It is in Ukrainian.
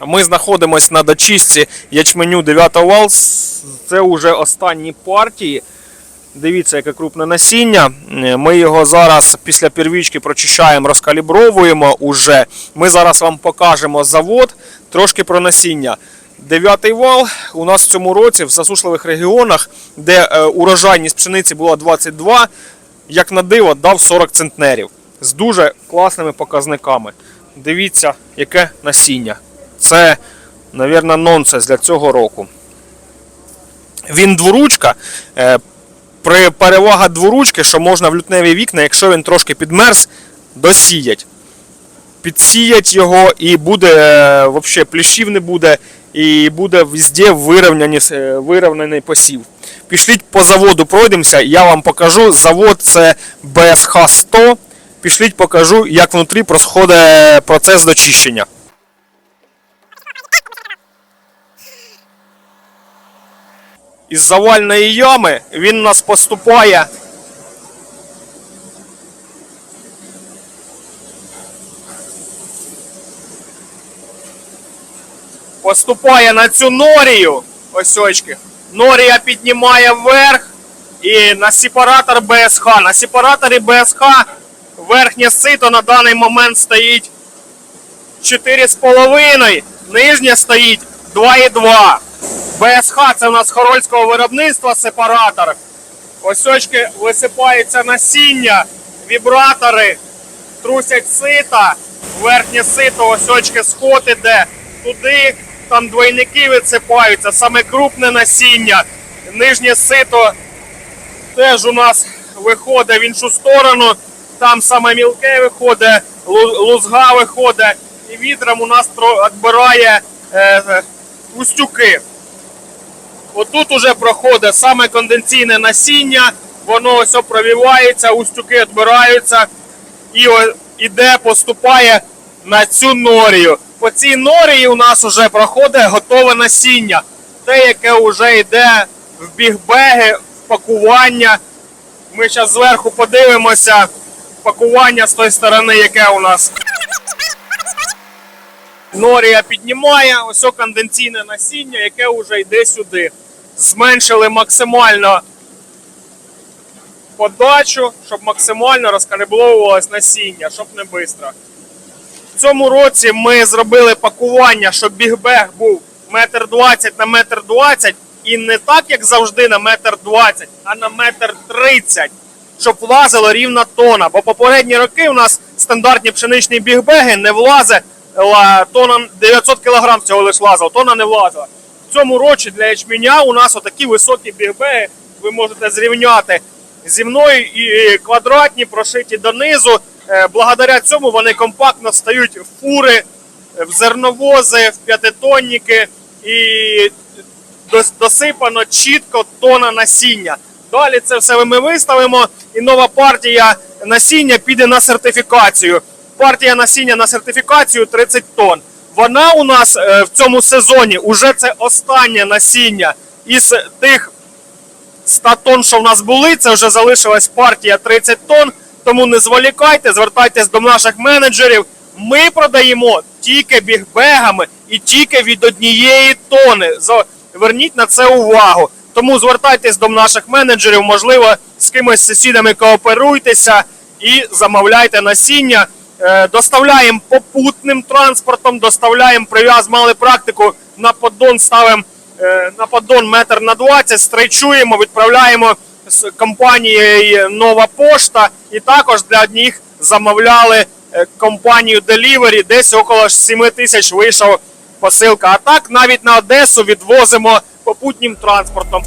Ми знаходимося на дочистці ячменю 9 вал. Це вже останні партії. Дивіться, яке крупне насіння. Е, Ми його зараз після первічки прочищаємо, розкалібровуємо уже. Ми зараз вам покажемо завод, трошки про насіння. Дев'ятий вал у нас в цьому році в засушливих регіонах, де е, урожайність пшениці була 22, як на диво, дав 40 центнерів з дуже класними показниками. Дивіться, яке насіння. Це, мабуть, нонсенс для цього року. Він дворучка. е, При перевага дворучки, що можна в лютневі вікна, якщо він трошки підмерз, досіять. Підсіять його і буде е, взагалі плющів не буде, і буде везде е, вирівняний посів. Пішліть по заводу, пройдемося, я вам покажу. Завод це БСХ 100. Пішліть покажу, як внутрі проходить процес дочищення. Із завальної ями він нас поступає. Поступає на цю норію. Ось очки. Норія піднімає вверх і на сепаратор БСХ. На сепараторі БСХ верхнє сито на даний момент стоїть 4,5, нижнє стоїть 2,2. БСХ це у нас хорольського виробництва сепаратор. Ось очки висипається насіння, вібратори, трусять сита, верхнє сито, ось очки сход іде туди, там двойники висипаються, саме крупне насіння, нижнє сито теж у нас виходить в іншу сторону, там саме мілке виходить, лузга виходить, і вітром у нас відбирає е, е, устюки. Отут уже проходить саме конденційне насіння, воно ось провівається, устюки відбираються і іде, поступає на цю норію. По цій норії у нас вже проходить готове насіння. Те, яке вже йде в бігбеги, в пакування. Ми зараз зверху подивимося пакування з тої сторони, яке у нас. Норія піднімає, ось конденційне насіння, яке вже йде сюди. Зменшили максимально подачу, щоб максимально розкалібровувалось насіння, щоб не швидко. В цьому році ми зробили пакування, щоб бігбег був метр двадцять на метр двадцять і не так, як завжди, на метр двадцять, а на метр тридцять, щоб влазило рівна тона. Бо попередні роки у нас стандартні пшеничні бігбеги не влазить тона 900 кг всього лиш влазило, тона не влазила. Цьому році для ячменя у нас отакі високі бігбеги, ви можете зрівняти зі мною і квадратні, прошиті донизу. Е, Благодаря цьому вони компактно стають в фури, е, в зерновози, в п'ятитонники і досипано чітко тона насіння. Далі це все ми виставимо, і нова партія насіння піде на сертифікацію. Партія насіння на сертифікацію 30 тонн. Вона у нас е, в цьому сезоні уже це останнє насіння із тих 100 тонн, що в нас були, це вже залишилась партія 30 тонн. Тому не зволікайте, звертайтесь до наших менеджерів. Ми продаємо тільки бігбегами і тільки від однієї тони. Зверніть на це увагу. Тому звертайтесь до наших менеджерів, можливо, з кимось з сусідами кооперуйтеся і замовляйте насіння. Е, Доставляємо попутним транспортом, доставляємо прив'яз, мали практику на поддон ставимо е, на поддон метр на 20, стрейчуємо, відправляємо з компанією Нова Пошта. І також для одних замовляли е, компанію Delivery, десь около 7 тисяч вийшов посилка. А так навіть на Одесу відвозимо попутнім транспортом.